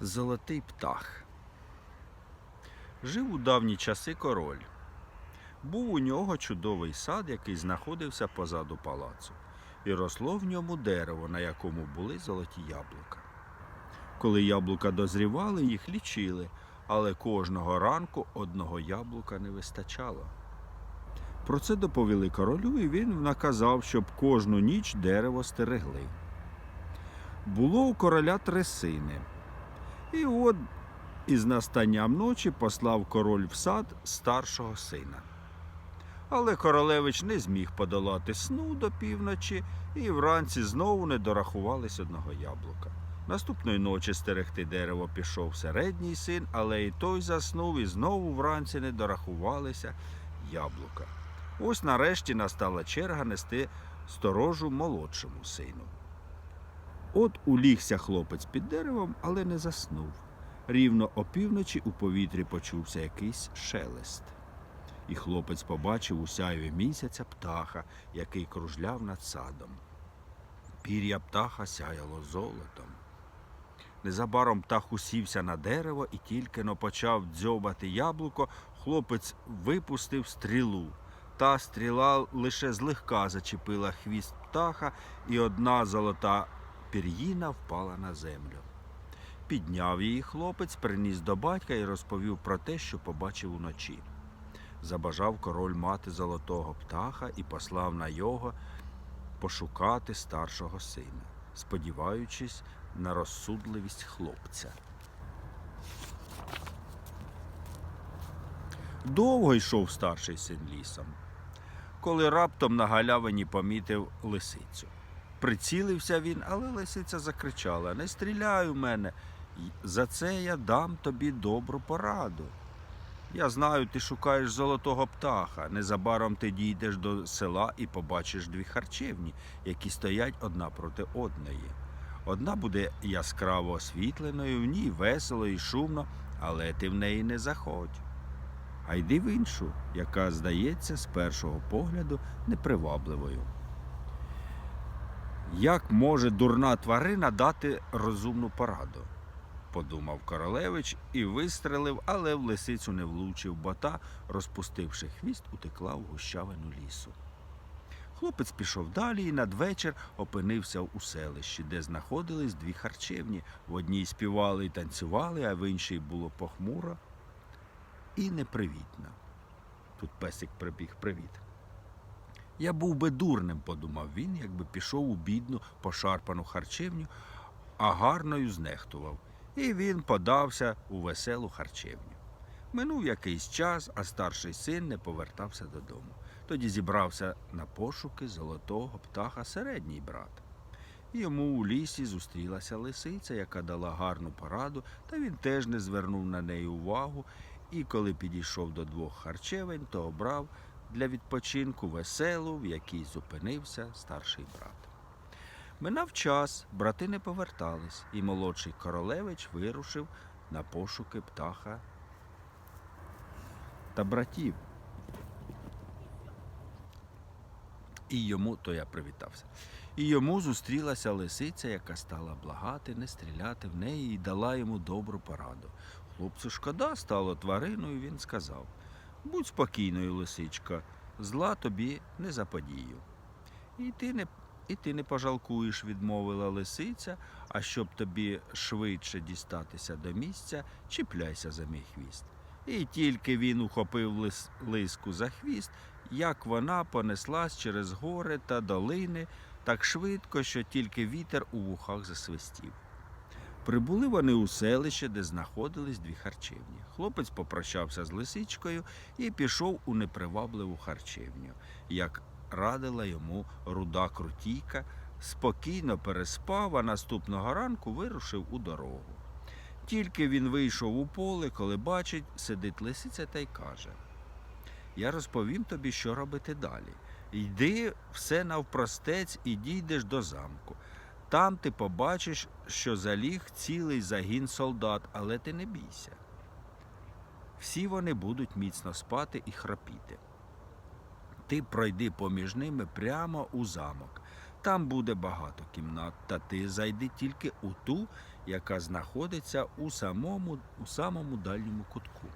Золотий птах. Жив у давні часи король. Був у нього чудовий сад, який знаходився позаду палацу, і росло в ньому дерево, на якому були золоті яблука. Коли яблука дозрівали, їх лічили, але кожного ранку одного яблука не вистачало. Про це доповіли королю, і він наказав, щоб кожну ніч дерево стерегли. Було у короля три сини. І от із настанням ночі послав король в сад старшого сина. Але королевич не зміг подолати сну до півночі і вранці знову не дорахувались одного яблука. Наступної ночі стерегти дерево пішов середній син, але і той заснув і знову вранці не дорахувалися яблука. Ось нарешті настала черга нести сторожу молодшому сину. От улігся хлопець під деревом, але не заснув. Рівно опівночі у повітрі почувся якийсь шелест. І хлопець побачив у сяйві місяця птаха, який кружляв над садом. Пір'я птаха сяяло золотом. Незабаром птах усівся на дерево і тільки но почав дзьобати яблуко, хлопець випустив стрілу. Та стріла лише злегка зачепила хвіст птаха, і одна золота пір'їна впала на землю. Підняв її хлопець, приніс до батька і розповів про те, що побачив уночі. Забажав король мати золотого птаха і послав на його пошукати старшого сина, сподіваючись на розсудливість хлопця. Довго йшов старший син лісом, коли раптом на галявині помітив лисицю. Прицілився він, але лисиця закричала: Не стріляй у мене, за це я дам тобі добру пораду. Я знаю, ти шукаєш золотого птаха. Незабаром ти дійдеш до села і побачиш дві харчевні, які стоять одна проти одної. Одна буде яскраво освітленою, в ній весело і шумно, але ти в неї не заходь. А йди в іншу, яка здається з першого погляду непривабливою. Як може дурна тварина дати розумну пораду? подумав королевич і вистрелив, але в лисицю не влучив, бо та, розпустивши хвіст, утекла в гущавину лісу. Хлопець пішов далі і надвечір опинився у селищі, де знаходились дві харчевні. В одній співали і танцювали, а в іншій було похмуро і непривітно. Тут песик прибіг привіт. Я був би дурним, подумав він, якби пішов у бідну, пошарпану харчевню, а гарною знехтував. І він подався у веселу харчевню. Минув якийсь час, а старший син не повертався додому. Тоді зібрався на пошуки золотого птаха середній брат. Йому у лісі зустрілася лисиця, яка дала гарну пораду, та він теж не звернув на неї увагу. І коли підійшов до двох харчевень, то обрав для відпочинку веселу, в якій зупинився старший брат. Минав час, брати не повертались, і молодший королевич вирушив на пошуки птаха та братів. І йому, то я привітався. І йому зустрілася лисиця, яка стала благати, не стріляти в неї і дала йому добру пораду. Хлопцю шкода стало твариною, він сказав: Будь спокійною, лисичка, зла тобі не заподію. І ти не і ти не пожалкуєш, відмовила лисиця, а щоб тобі швидше дістатися до місця, чіпляйся за мій хвіст. І тільки він ухопив лис, лиску за хвіст, як вона понеслась через гори та долини так швидко, що тільки вітер у вухах засвистів. Прибули вони у селище, де знаходились дві харчевні. Хлопець попрощався з лисичкою і пішов у непривабливу харчевню. Як радила йому руда крутійка, спокійно переспав, а наступного ранку вирушив у дорогу. Тільки він вийшов у поле, коли бачить, сидить лисиця та й каже: Я розповім тобі, що робити далі. Йди все навпростець і дійдеш до замку. Там ти побачиш, що заліг цілий загін солдат, але ти не бійся. Всі вони будуть міцно спати і храпіти. Ти пройди поміж ними прямо у замок. Там буде багато кімнат, та ти зайди тільки у ту, яка знаходиться у самому, у самому дальньому кутку.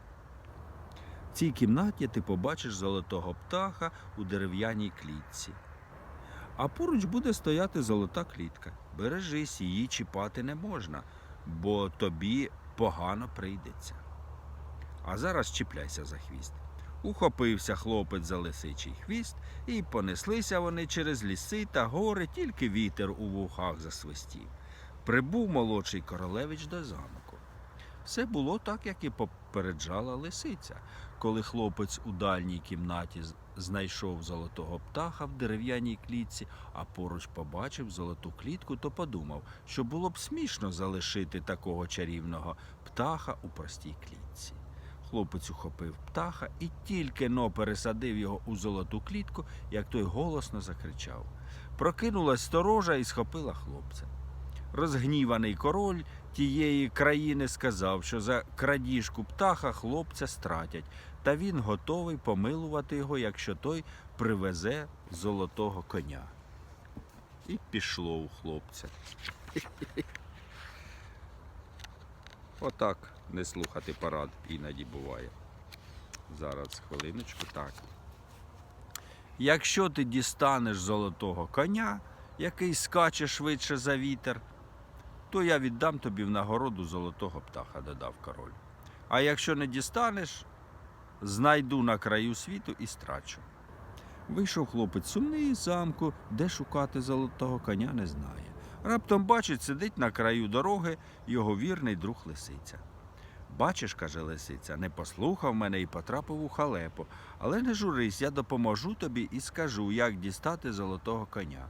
В цій кімнаті ти побачиш золотого птаха у дерев'яній клітці. А поруч буде стояти золота клітка. Бережись, її чіпати не можна, бо тобі погано прийдеться. А зараз чіпляйся за хвіст. Ухопився хлопець за лисичий хвіст, і понеслися вони через ліси та гори, тільки вітер у вухах засвистів. Прибув молодший королевич до замку. Все було так, як і попереджала лисиця. Коли хлопець у дальній кімнаті знайшов золотого птаха в дерев'яній клітці, а поруч побачив золоту клітку, то подумав, що було б смішно залишити такого чарівного птаха у простій клітці. Хлопець ухопив птаха і тільки но пересадив його у золоту клітку, як той голосно закричав. Прокинулась сторожа і схопила хлопця. Розгніваний король тієї країни сказав, що за крадіжку птаха хлопця стратять, та він готовий помилувати його, якщо той привезе золотого коня. І пішло у хлопця. Отак не слухати парад іноді буває. Зараз хвилиночку так. Якщо ти дістанеш золотого коня, який скаче швидше за вітер, то я віддам тобі в нагороду золотого птаха, додав король. А якщо не дістанеш, знайду на краю світу і страчу. Вийшов хлопець сумний із замку, де шукати золотого коня не знає. Раптом бачить, сидить на краю дороги його вірний друг лисиця. Бачиш, каже лисиця, не послухав мене і потрапив у халепу. Але не журись, я допоможу тобі і скажу, як дістати золотого коня.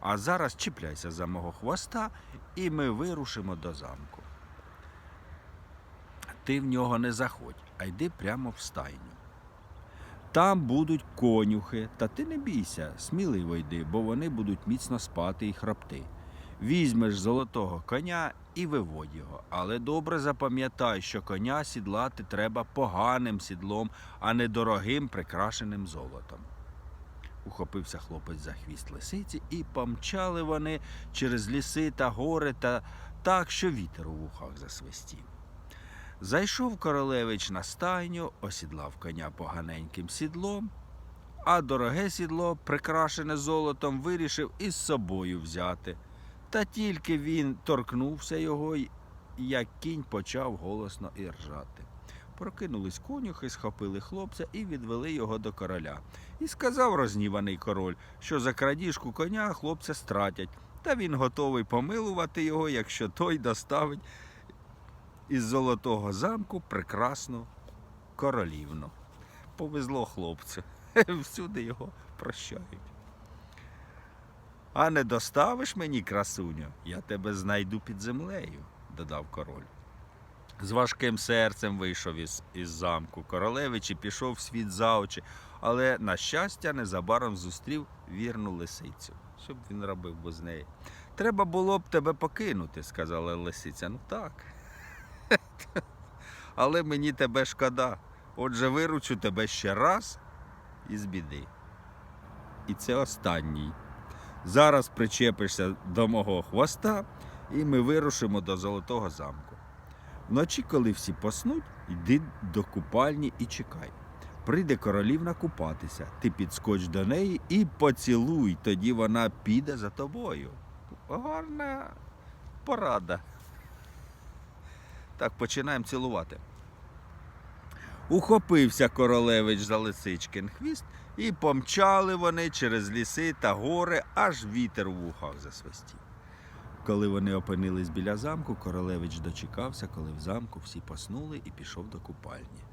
А зараз чіпляйся за мого хвоста, і ми вирушимо до замку. Ти в нього не заходь, а йди прямо в стайню. Там будуть конюхи, та ти не бійся, сміливо йди, бо вони будуть міцно спати і храпти. Візьмеш золотого коня і виводь його, але добре запам'ятай, що коня сідлати треба поганим сідлом, а не дорогим прикрашеним золотом. Ухопився хлопець за хвіст лисиці, і помчали вони через ліси та гори та так, що вітер у вухах засвистів. Зайшов королевич на стайню, осідлав коня поганеньким сідлом, а дороге сідло, прикрашене золотом, вирішив із собою взяти. Та тільки він торкнувся його, як кінь почав голосно іржати. Прокинулись конюхи, схопили хлопця і відвели його до короля. І сказав розніваний король, що за крадіжку коня хлопця стратять, та він готовий помилувати його, якщо той доставить із золотого замку прекрасну королівну. Повезло хлопцю. Всюди його прощають. А не доставиш мені, красуню, я тебе знайду під землею, додав король. З важким серцем вийшов із, із замку королевич і пішов світ за очі, але, на щастя, незабаром зустрів вірну лисицю. Що б він робив без неї? Треба було б тебе покинути, сказала лисиця. Ну так. Але мені тебе шкода. Отже, виручу тебе ще раз із біди. І це останній. Зараз причепишся до мого хвоста, і ми вирушимо до Золотого замку. Вночі, коли всі поснуть, йди до купальні і чекай. Прийде королівна купатися, ти підскоч до неї і поцілуй, тоді вона піде за тобою. Гарна порада. Так, починаємо цілувати. Ухопився королевич за лисичкин хвіст, і помчали вони через ліси та гори, аж вітер у вухах засвистів. Коли вони опинились біля замку, королевич дочекався, коли в замку всі поснули і пішов до купальні.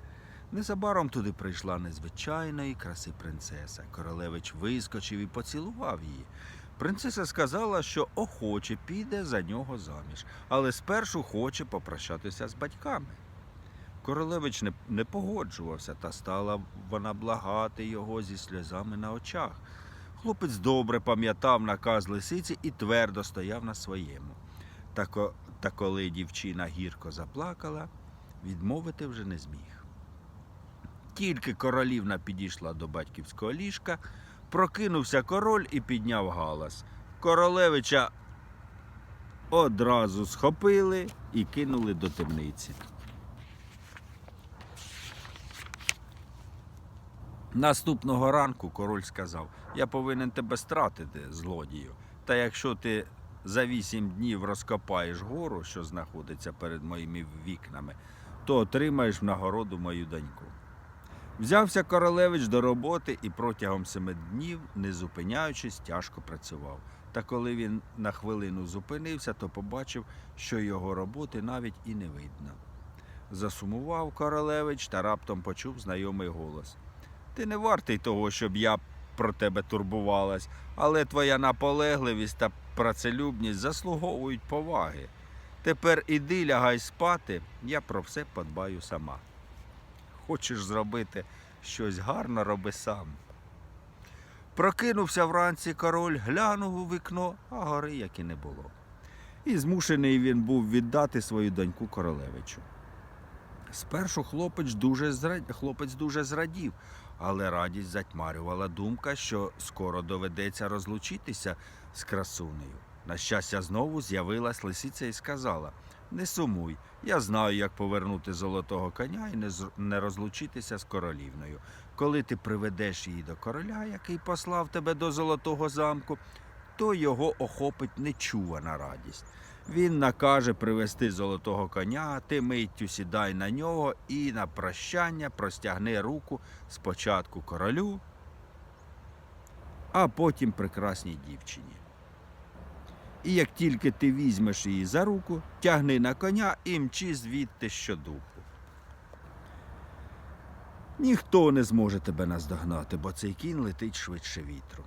Незабаром туди прийшла незвичайної краси принцеса. Королевич вискочив і поцілував її. Принцеса сказала, що охоче піде за нього заміж, але спершу хоче попрощатися з батьками. Королевич не, погоджувався, та стала вона благати його зі сльозами на очах. Хлопець добре пам'ятав наказ лисиці і твердо стояв на своєму. Та, та коли дівчина гірко заплакала, відмовити вже не зміг. Тільки королівна підійшла до батьківського ліжка, Прокинувся король і підняв галас. Королевича одразу схопили і кинули до темниці. Наступного ранку король сказав: Я повинен тебе стратити, злодію. Та якщо ти за вісім днів розкопаєш гору, що знаходиться перед моїми вікнами, то отримаєш в нагороду мою доньку. Взявся королевич до роботи і протягом семи днів, не зупиняючись, тяжко працював. Та коли він на хвилину зупинився, то побачив, що його роботи навіть і не видно. Засумував королевич та раптом почув знайомий голос. Ти не вартий того, щоб я про тебе турбувалась, але твоя наполегливість та працелюбність заслуговують поваги. Тепер іди лягай спати, я про все подбаю сама. Хочеш зробити щось гарне, роби сам. Прокинувся вранці король, глянув у вікно, а гори як і не було. І змушений він був віддати свою доньку королевичу. Спершу хлопець дуже, зра... хлопець дуже зрадів, але радість затьмарювала думка, що скоро доведеться розлучитися з красунею. На щастя, знову з'явилась лисиця і сказала: Не сумуй, я знаю, як повернути золотого коня і не, розлучитися з королівною. Коли ти приведеш її до короля, який послав тебе до золотого замку, то його охопить нечувана радість. Він накаже привести золотого коня, ти миттю сідай на нього і на прощання простягни руку спочатку королю, а потім прекрасній дівчині. І як тільки ти візьмеш її за руку, тягни на коня і мчи звідти щодуху. Ніхто не зможе тебе наздогнати, бо цей кінь летить швидше вітру.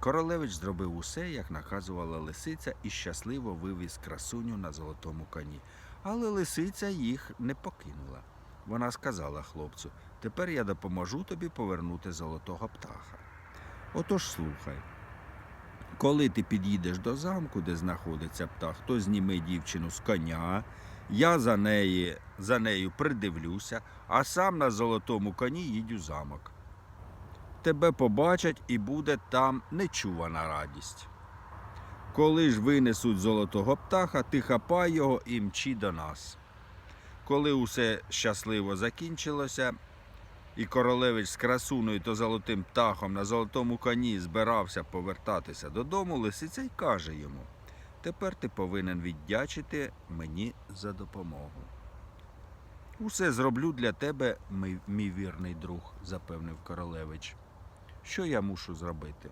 Королевич зробив усе, як наказувала лисиця, і щасливо вивіз красуню на золотому коні. Але лисиця їх не покинула. Вона сказала хлопцю: тепер я допоможу тобі повернути золотого птаха. Отож слухай. Коли ти під'їдеш до замку, де знаходиться птах, то зніми дівчину з коня, я за, неї, за нею придивлюся, а сам на золотому коні їдь у замок тебе побачать і буде там нечувана радість. Коли ж винесуть золотого птаха, ти хапай його і мчи до нас. Коли усе щасливо закінчилося, і королевич з красуною та золотим птахом на золотому коні збирався повертатися додому, лисиця й каже йому: Тепер ти повинен віддячити мені за допомогу. Усе зроблю для тебе, мій, мій вірний друг, запевнив королевич. Що я мушу зробити?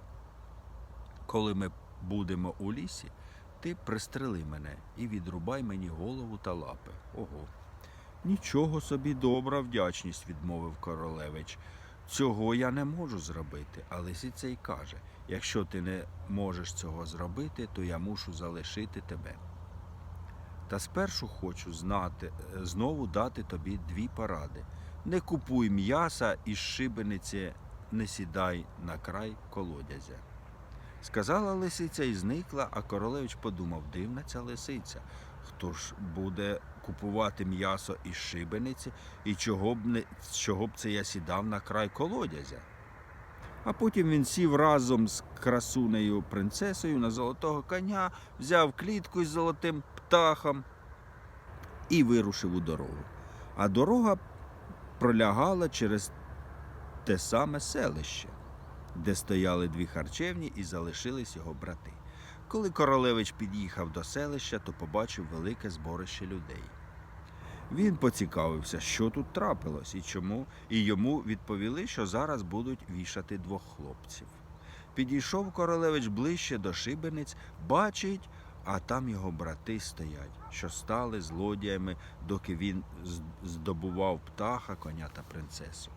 Коли ми будемо у лісі, ти пристрели мене і відрубай мені голову та лапи. Ого. Нічого собі добра вдячність, відмовив королевич. Цього я не можу зробити, а лисиця й каже: якщо ти не можеш цього зробити, то я мушу залишити тебе. Та спершу хочу знати, знову дати тобі дві поради. Не купуй м'яса із шибениці, не сідай на край колодязя. Сказала лисиця і зникла, а королевич подумав, дивна ця лисиця. Хто ж буде купувати м'ясо із шибениці, і чого б, не, чого б це я сідав на край колодязя? А потім він сів разом з красунею принцесою на золотого коня, взяв клітку із золотим птахом і вирушив у дорогу. А дорога пролягала через те саме селище, де стояли дві харчевні і залишились його брати. Коли королевич під'їхав до селища, то побачив велике зборище людей. Він поцікавився, що тут трапилось і чому, і йому відповіли, що зараз будуть вішати двох хлопців. Підійшов королевич ближче до шибениць, бачить, а там його брати стоять, що стали злодіями, доки він здобував птаха, коня та принцесу.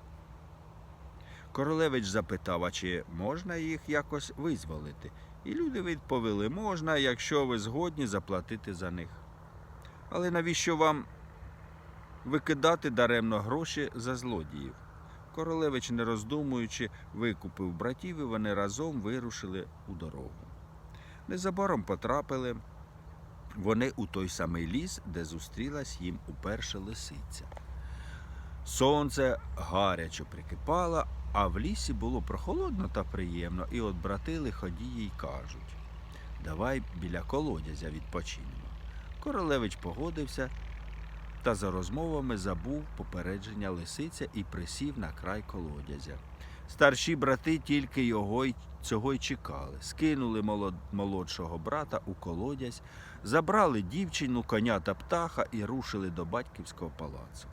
Королевич запитав, а чи можна їх якось визволити? І люди відповіли, можна, якщо ви згодні заплатити за них. Але навіщо вам викидати даремно гроші за злодіїв? Королевич, не роздумуючи, викупив братів, і вони разом вирушили у дорогу. Незабаром потрапили вони у той самий ліс, де зустрілась їм уперше лисиця. Сонце гаряче прикипало, А в лісі було прохолодно та приємно, і от брати лиходії й кажуть давай біля колодязя відпочинемо. Королевич погодився та за розмовами забув попередження лисиця і присів на край колодязя. Старші брати тільки його й цього й чекали. Скинули молод- молодшого брата у колодязь, забрали дівчину, коня та птаха і рушили до батьківського палацу.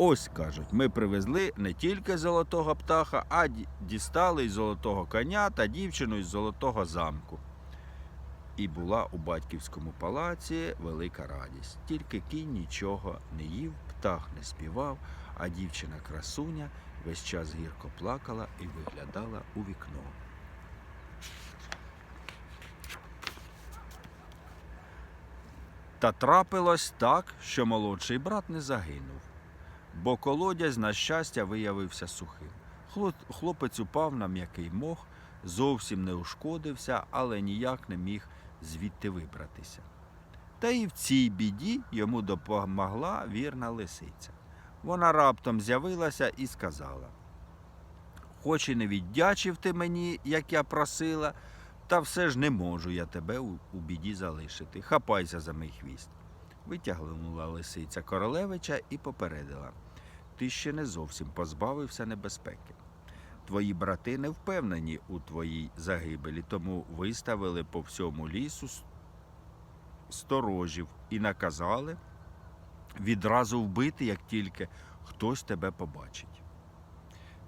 Ось, кажуть, ми привезли не тільки золотого птаха, а дістали й золотого коня та дівчину із золотого замку. І була у батьківському палаці велика радість. Тільки кінь нічого не їв, птах не співав, а дівчина красуня весь час гірко плакала і виглядала у вікно. Та трапилось так, що молодший брат не загинув, бо колодязь, на щастя, виявився сухим. Хло- Хлопець упав на м'який мох, зовсім не ушкодився, але ніяк не міг звідти вибратися. Та і в цій біді йому допомогла вірна лисиця. Вона раптом з'явилася і сказала: Хоч і не віддячив ти мені, як я просила, та все ж не можу я тебе у, біді залишити. Хапайся за мій хвіст. Витягнула лисиця королевича і попередила: Ти ще не зовсім позбавився небезпеки. Твої брати не впевнені у твоїй загибелі, тому виставили по всьому лісу сторожів і наказали відразу вбити, як тільки хтось тебе побачить.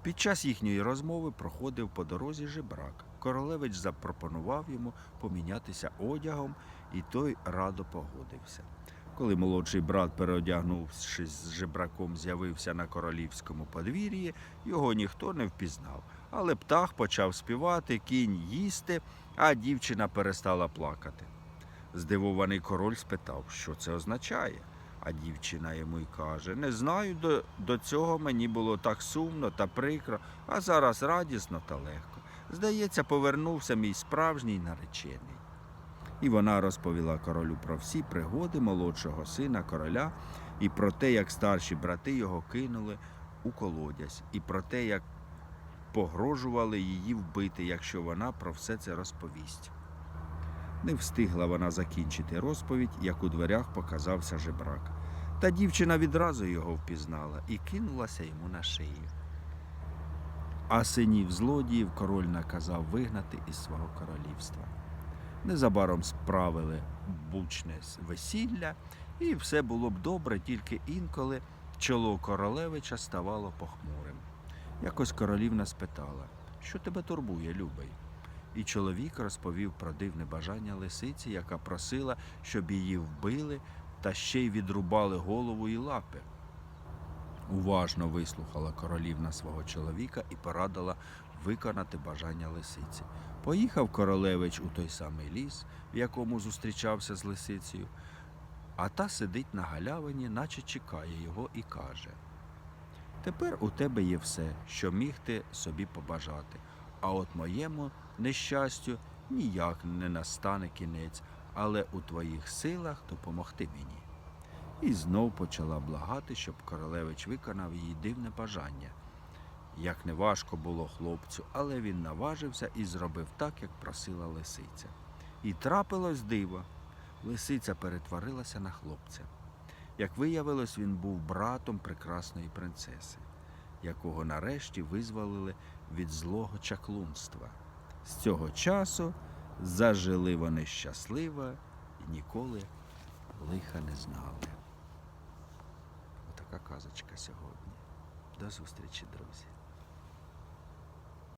Під час їхньої розмови проходив по дорозі жебрак. Королевич запропонував йому помінятися одягом, і той радо погодився. Коли молодший брат, переодягнувшись з жебраком, з'явився на королівському подвір'ї, його ніхто не впізнав. Але птах почав співати, кінь їсти, а дівчина перестала плакати. Здивований король спитав, що це означає. А дівчина йому й каже: Не знаю, до, до цього мені було так сумно та прикро, а зараз радісно та легко. Здається, повернувся мій справжній наречений. І вона розповіла королю про всі пригоди молодшого сина короля і про те, як старші брати його кинули у колодязь, і про те, як погрожували її вбити, якщо вона про все це розповість. Не встигла вона закінчити розповідь, як у дверях показався жебрак. Та дівчина відразу його впізнала і кинулася йому на шию. А синів злодіїв король наказав вигнати із свого королівства. Незабаром справили бучне весілля, і все було б добре, тільки інколи чоло королевича ставало похмурим. Якось королівна спитала, що тебе турбує, любий? І чоловік розповів про дивне бажання лисиці, яка просила, щоб її вбили та ще й відрубали голову і лапи. Уважно вислухала королівна свого чоловіка і порадила виконати бажання лисиці. Поїхав королевич у той самий ліс, в якому зустрічався з лисицею, а та сидить на галявині, наче чекає його, і каже: Тепер у тебе є все, що міг ти собі побажати, а от моєму нещастю ніяк не настане кінець, але у твоїх силах допомогти мені. І знов почала благати, щоб королевич виконав її дивне бажання. Як не важко було хлопцю, але він наважився і зробив так, як просила лисиця. І трапилось диво. Лисиця перетворилася на хлопця. Як виявилось, він був братом прекрасної принцеси, якого нарешті визволили від злого чаклунства. З цього часу зажили вони щасливо і ніколи лиха не знали. Отака казочка сьогодні. До зустрічі, друзі.